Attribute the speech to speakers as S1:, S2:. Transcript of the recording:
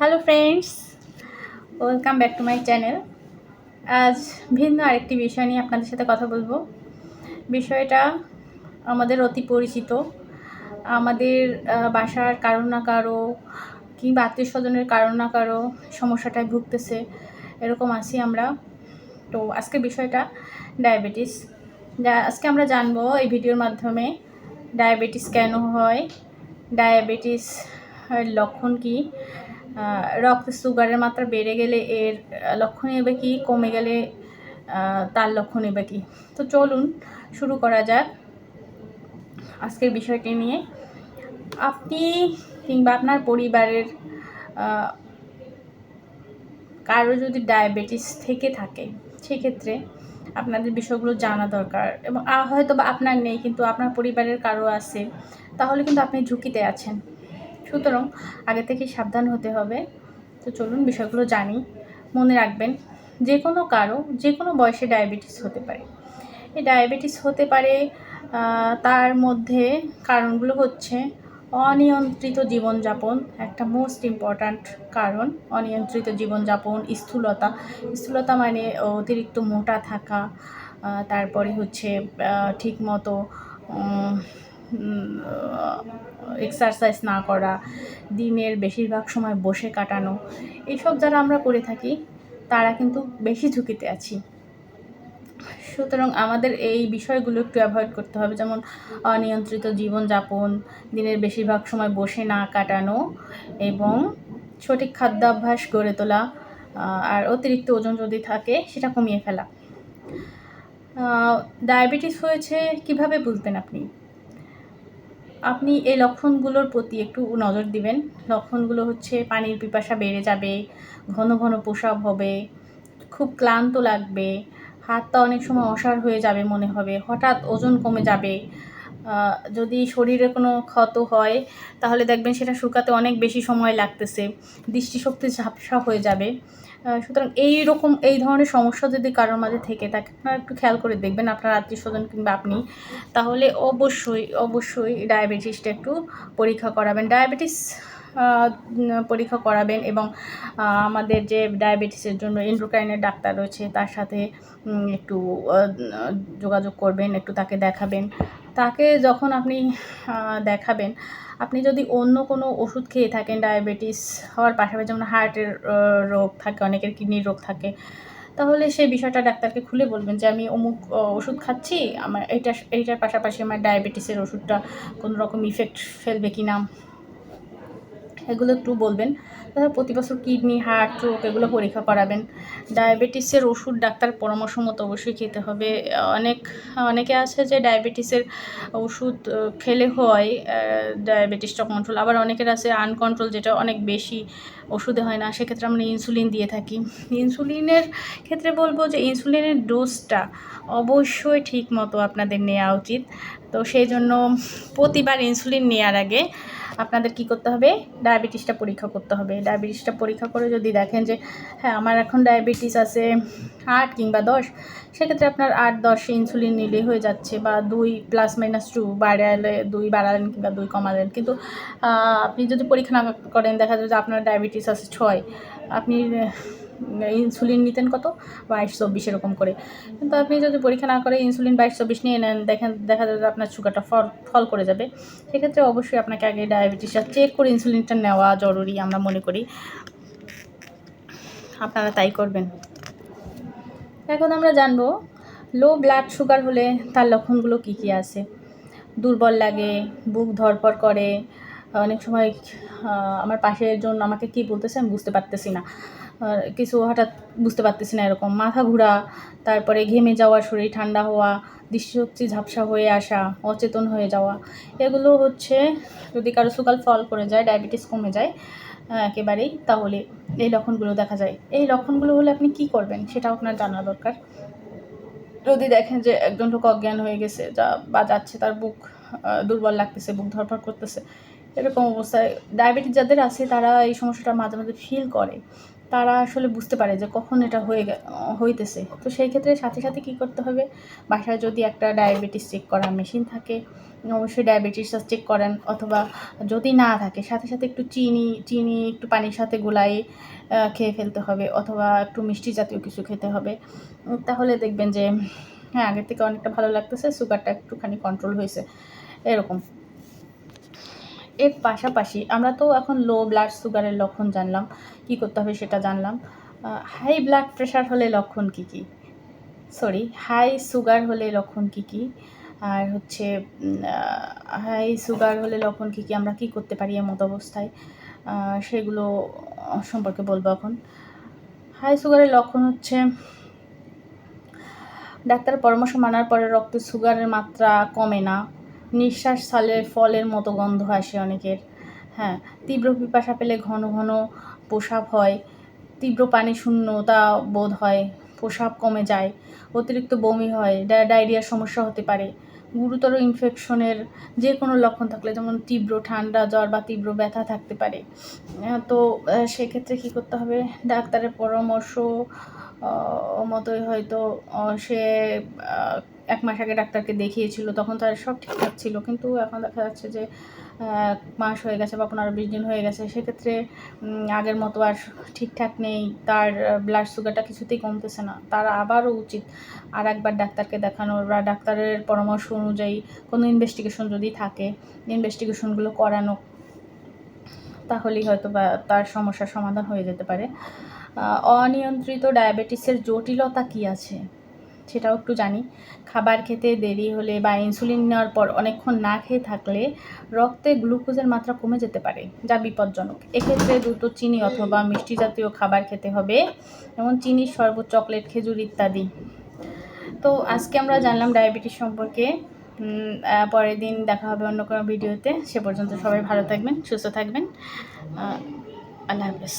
S1: Hello friends welcome back to my channel আজ ভিন্ন আরেকটি বিষয় নিয়ে আপনাদের সাথে কথা বলব। বিষয়টা আমাদের অতি পরিচিত। আমাদের বাসার কারও না কারও কিংবা আত্মীয় স্বজনের কারও না কারও সমস্যাটায় ভুগতেছে, এরকম আছি আমরা। তো আজকের বিষয়টা ডায়াবেটিস। আজকে আমরা জানব এই ভিডিওর মাধ্যমে ডায়াবেটিস কেন হয়, ডায়াবেটিস লক্ষণ কী রক্তে সুগারের মাত্রা বেড়ে গেলে এর লক্ষণ এবে কি? কমে গেলে তার লক্ষণ এবে কি? তো চলুন শুরু করা যাক আজকের বিষয়টি নিয়ে। আপনি কিংবা আপনার পরিবারের কারও যদি ডায়াবেটিস থেকে থাকে, সেক্ষেত্রে আপনাদের বিষয়গুলো জানা দরকার। এবং হয়তো বা আপনার নেই, কিন্তু আপনার পরিবারের কারও আছে, তাহলে কিন্তু আপনি ঝুঁকিতে আছেন। সুতরাং আগে থেকে সাবধান হতে হবে। তো চলুন বিষয়গুলো জানি। মনে রাখবেন, যে কোনো কারও, যে কোনো বয়সে ডায়াবেটিস হতে পারে। এই ডায়াবেটিস হতে পারে তার মধ্যে কারণগুলো হচ্ছে অনিয়ন্ত্রিত জীবনযাপন, একটা মোস্ট ইম্পর্ট্যান্ট কারণ, অনিয়ন্ত্রিত জীবনযাপন, স্থূলতা। স্থূলতা মানে অতিরিক্ত মোটা থাকা তারপরে হচ্ছে ঠিক মতো এক্সারসাইজ না করা, দিনের বেশিরভাগ সময় বসে কাটানো এইসব যারা আমরা করে থাকি, তারা কিন্তু বেশি ঝুঁকিতে আছি। সুতরাং আমাদের এই বিষয়গুলো একটু অ্যাভয়েড করতে হবে, যেমন অনিয়ন্ত্রিত জীবনযাপন, দিনের বেশিরভাগ সময় বসে না কাটানো এবং সঠিক খাদ্যাভ্যাস গড়ে তোলা আর অতিরিক্ত ওজন যদি থাকে, সেটা কমিয়ে ফেলা। ডায়াবেটিস হয়েছে কীভাবে বুঝবেন আপনি? আপনি এই লক্ষণগুলোর প্রতি একটু নজর দিবেন। লক্ষণগুলো হচ্ছে পানির পিপাসা বেড়ে যাবে, ঘন ঘন প্রসাব হবে, খুব ক্লান্ত লাগবে, হাতটা অনেক সময় অসার হয়ে যাবে মনে হবে, হঠাৎ ওজন কমে যাবে যদি শরীরে কোনো ক্ষত হয়, তাহলে দেখবেন সেটা শুকাতে অনেক বেশি সময় লাগতেছে, দৃষ্টিশক্তি ঝাপসা হয়ে যাবে। সুতরাং এই রকম এই ধরনের সমস্যা যদি কারোর মাঝে থেকে থাকে, আপনারা একটু খেয়াল করে দেখবেন, আপনার আত্মীয় স্বজন কিংবা আপনি। তাহলে অবশ্যই অবশ্যই ডায়াবেটিসটা একটু পরীক্ষা করাবেন। ডায়াবেটিস পরীক্ষা করাবেন এবং আমাদের যে ডায়াবেটিসের জন্য এন্ড্রোক্রাইনের ডাক্তার রয়েছে, তার সাথে একটু যোগাযোগ করবেন, একটু তাকে দেখাবেন। তাকে যখন আপনি দেখাবেন, আপনি যদি অন্য কোনো ওষুধ খেয়ে থাকেন, ডায়াবেটিস হওয়ার পাশাপাশি যেমন হার্টের রোগ থাকে, অনেকের কিডনির রোগ থাকে, তাহলে সেই বিষয়টা ডাক্তারকে খুলে বলবেন যে, আমি অমুক ওষুধ খাচ্ছি, আমার এইটা এইটার পাশাপাশি আমার ডায়াবেটিসের ওষুধটা কোনো রকম ইফেক্ট ফেলবে কি না এগুলো একটু বলবেন। তাছাড়া প্রতি বছর কিডনি, হার্ট রোগ এগুলো পরীক্ষা করাবেন। ডায়াবেটিসের ওষুধ ডাক্তার পরামর্শ মতো অবশ্যই খেতে হবে। অনেক, অনেকে আছে যে ডায়াবেটিসের ওষুধ খেলে হয় ডায়াবেটিসটা কন্ট্রোল। আবার অনেকের আছে আনকন্ট্রোল যেটা অনেক বেশি ওষুধে হয় না। সেক্ষেত্রে আমরা ইনসুলিন দিয়ে থাকি। ইনসুলিনের ক্ষেত্রে বলব যে ইনসুলিনের ডোজটা অবশ্যই ঠিক মতো আপনাদের নেওয়া উচিত। তো সেই জন্য প্রতিবার ইনসুলিন নেওয়ার আগে আপনাদের কি করতে হবে? ডায়াবেটিসটা পরীক্ষা করতে হবে। ডায়াবেটিসটা পরীক্ষা করে যদি দেখেন যে হ্যাঁ আমার এখন ডায়াবেটিস আছে আট কিংবা দশ, সেক্ষেত্রে আপনার আট দশ ইনসুলিন নিলেই হয়ে যাচ্ছে বা দুই প্লাস মাইনাস টু বাড়ালে, দুই বাড়ালেন কিংবা দুই কমালেন। কিন্তু আপনি যদি পরীক্ষা না করেন, দেখা যাবে যে আপনার ডায়াবেটিস আছে ছয়। আপনি ইনসুলিন নিতেন কত? বাইশ, চব্বিশ এরকম করে। কিন্তু আপনি যদি পরীক্ষা না করে ইনসুলিন বাইশ, চব্বিশ নিয়ে নেন, দেখেন, দেখা যাবে আপনার সুগারটা ফল ফল করে যাবে। সেক্ষেত্রে অবশ্যই আপনাকে আগে ডায়াবেটিসটা চেক করে ইনসুলিনটা নেওয়া জরুরি, আমরা মনে করি। আপনারা তাই করবেন। এখন আমরা জানব লো ব্লাড সুগার হলে তার লক্ষণগুলো কী কী আছে? দুর্বল লাগে, বুক ধরপড় করে, অনেক সময় আমার পাশের জন্য আমাকে কি বলতেছে আমি বুঝতে পারতেছি না। কিছু হঠাৎ বুঝতে পারতেছি না এরকম। মাথা ঘোরা, তারপরে ঘেমে যাওয়া, শরীর ঠান্ডা হওয়া, দৃষ্টিশক্তি ঝাপসা হয়ে আসা, অচেতন হয়ে যাওয়া, এগুলো হচ্ছে যদি কারও সুগার ফল করে যায়, ডায়াবেটিস কমে যায় একেবারেই, তাহলে এই লক্ষণগুলো দেখা যায়। এই লক্ষণগুলো হলে আপনি কি করবেন সেটাও আপনার জানা দরকার। যদি দেখেন যে একজন লোক অজ্ঞান হয়ে গেছে, যা বা যাচ্ছে, তার বুক দুর্বল লাগতেছে, বুক ধরপড় করতেছে, এরকম অবস্থায় ডায়াবেটিস যাদের আছে, তারা এই সমস্যাটা মাঝে মাঝে ফিল করে। তারা আসলে বুঝতে পারে যে কখন এটা হয়ে হইতেছে। তো সেই ক্ষেত্রে সাথে সাথে কি করতে হবে? বাসায় যদি একটা ডায়াবেটিস চেক করার মেশিন থাকে, অবশ্যই ডায়াবেটিসটা চেক করেন। অথবা যদি না থাকে, সাথে সাথে একটু চিনি চিনি একটু পানির সাথে গোলাই খেয়ে ফেলতে হবে। অথবা একটু মিষ্টি জাতীয় কিছু খেতে হবে। তাহলে দেখবেন যে হ্যাঁ আগের থেকে অনেকটা ভালো লাগতেছে সুগারটা একটুখানি কন্ট্রোল হয়েছে। এরকম। এর পাশাপাশি আমরা তো এখন লো ব্লাড সুগারের লক্ষণ জানলাম। কি করতে হবে সেটা জানলাম। হাই ব্লাড প্রেশার হলে লক্ষণ কি কি? সরি হাই সুগার হলে লক্ষণ কি কি? আর হচ্ছে হাই সুগার হলে লক্ষণ কি কি? আমরা কি করতে পারি এমত অবস্থায়? সেগুলো সম্পর্কে বলব এখন। হাই সুগারের লক্ষণ হচ্ছে, ডাক্তারের পরামর্শ মানার পরে রক্তে সুগারের মাত্রা কমে না। নিঃশ্বাস সালের ফলের মতো গন্ধ আসে অনেকের। হ্যাঁ তীব্র পিপাসা পেলে ঘন ঘন প্রসাব হয়। তীব্র পানি শূন্যতা বোধ হয়, প্রসাব কমে যায়, অতিরিক্ত বমি হয় ডায়রিয়ার সমস্যা হতে পারে। গুরুতর ইনফেকশনের যে কোনো লক্ষণ থাকলে যেমন তীব্র ঠান্ডা, জ্বর বা তীব্র ব্যথা থাকতে পারে। তো সেক্ষেত্রে কী করতে হবে? ডাক্তারের পরামর্শ মতোই হয়তো সে এক মাস আগে ডাক্তারকে দেখিয়েছিল, তখন তার সব ঠিকঠাক ছিল। কিন্তু এখন দেখা যাচ্ছে যে মাস হয়ে গেছে বা পনেরো বিশ দিন হয়ে গেছে। সেক্ষেত্রে আগের মতো আর ঠিকঠাক নেই। তার ব্লাড সুগারটা কিছুতেই কমতেছে না। তার আবারও উচিত আর একবার ডাক্তারকে দেখানোর বা ডাক্তারের পরামর্শ অনুযায়ী কোনো ইনভেস্টিগেশন যদি থাকে ইনভেস্টিগেশনগুলো করানো, তাহলেই হয়তো বা তার সমস্যার সমাধান হয়ে যেতে পারে। অনিয়ন্ত্রিত ডায়াবেটিসের জটিলতা কী আছে? সেটাও একটু জানি। খাবার খেতে দেরি হলে বা ইনসুলিন নেওয়ার পর অনেকক্ষণ না খেয়ে থাকলে রক্তে গ্লুকোজের মাত্রা কমে যেতে পারে, যা বিপজ্জনক। এক্ষেত্রে দ্রুত চিনি অথবা মিষ্টি জাতীয় খাবার খেতে হবে, যেমন চিনি, শরবত, চকলেট, খেজুর ইত্যাদি। তো আজকে আমরা জানলাম ডায়াবেটিস সম্পর্কে। পরের দিন দেখা হবে অন্য কোনো ভিডিওতে সে পর্যন্ত সবাই ভালো থাকবেন, সুস্থ থাকবেন। আল্লাহ হাফেজ।